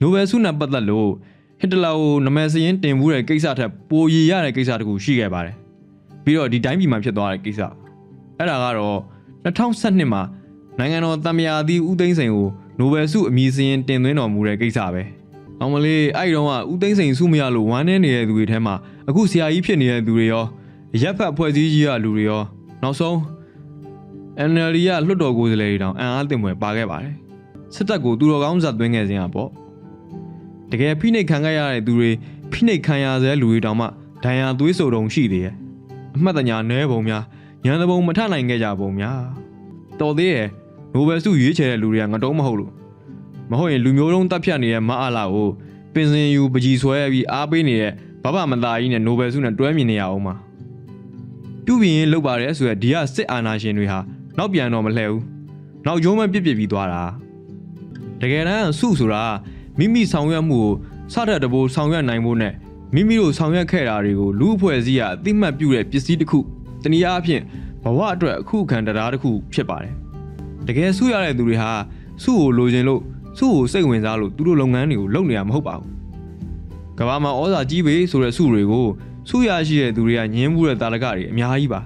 နိုဘယ်ဆုနဲ့ပတ်သက်လို့ဟစ်တလာကိုနမည်စရင်တင်မှုတဲ့ကိစ္စထက်ပိုရည်ရတဲ့ကိစ္စတခုရှိခဲ့ပါတယ်ပြီးတော့ဒီတိုင်းပြည်မှာဖြစ်သွားတဲ့ကိစ္စအဲ့ဒါကတော့2012မှာနိုင်ငံတော်တမယာသီးဦးသိန်းစိန်ကိုနိုဘယ်ဆုအမည်စရင်တင်သွင်းတော်မူတဲ့ကိစ္စပဲအောင်မလေးအဲ့ဒီတော့ကဦးသိန်းစိန်ဆုမရလို့ဝမ်းနည်းနေတဲ့သူတွေထဲမှာအခုဆရာကြီးဖြစ်နေတဲ့သူတွေရောရက်ဖက်ဖွဲ့စည်းကြီးရလူတွေရောနောက်ဆုံး NLD ကလွှတ်တော်ကိုယ်စားလှယ်တွေတောင်အံ့အားသင့်ဖွယ်ပါခဲ့ပါတယ်စစ်တပ်ကိုသူတော်ကောင်းဇာတ်သွင်းခဲ့ခြင်းอ่ะပေါ့တ ကယ်ဖိနှိပ်ခံခဲ့ရတဲ့သူတွေဖိနှိပ်ခံရဆဲလူတွေတောင်မှဒဏ်ရာသွေးဆိုတုံရှိသေးရဲ့အမှတ်တညာနဲပုံများညံတပုံမထနိုင်ခဲ့ကြပုံများတော်သေးရဲ့နိုဘယ်ဆုရွေးချယ်တဲ့လူတွေကငတုံးမဟုတ်လို့မဟုတ်ရင်လူမျိုးတုံးတပ်ဖြတ်နေတဲ့မအားလာကိုပင်စင်ယူပကြီးဆွဲပြီးအားပေးနေတဲ့ဘဘမသားကြီးနဲ့နိုဘယ်ဆုနဲ့တွဲမြင်နေရအောင်ပါပြုပြင်ရေးလုပ်ပါတယ်ဆိုရယ်ဒီကစစ်အာဏာရှင်တွေဟာနောက်ပြန်တော့မလှဲဘူးနောက်ရုံးမပြစ်ပြစ်ပြီးသွားတာတကယ်တမ်းစုဆိုတာ မိမိဆောင်ရွက်မှုကိုစတဲ့တဘိုးဆောင်ရွက်နိုင်ဖို့နဲ့မိမိတို့ဆောင်ရွက်ခဲ့တာတွေကိုလူအဖွဲ့အစည်းကအသိမှတ်ပြုတဲ့ပစ္စည်းတစ်ခုတနည်းအားဖြင့်ဘဝအတွက်အခုခံတရားတစ်ခုဖြစ်ပါတယ်တကယ်စုရတဲ့သူတွေဟာစုကိုလိုချင်လို့စုကိုစိတ်ဝင်စားလို့သူတို့လုပ်ငန်းတွေကိုလုပ်နေရမှာမဟုတ်ပါဘူးကဘာမှာဩဇာကြီးပေဆိုတဲ့စုတွေကိုစုရရှိတဲ့သူတွေကညင်းမှုတဲ့တာလကတွေအများကြီးပါ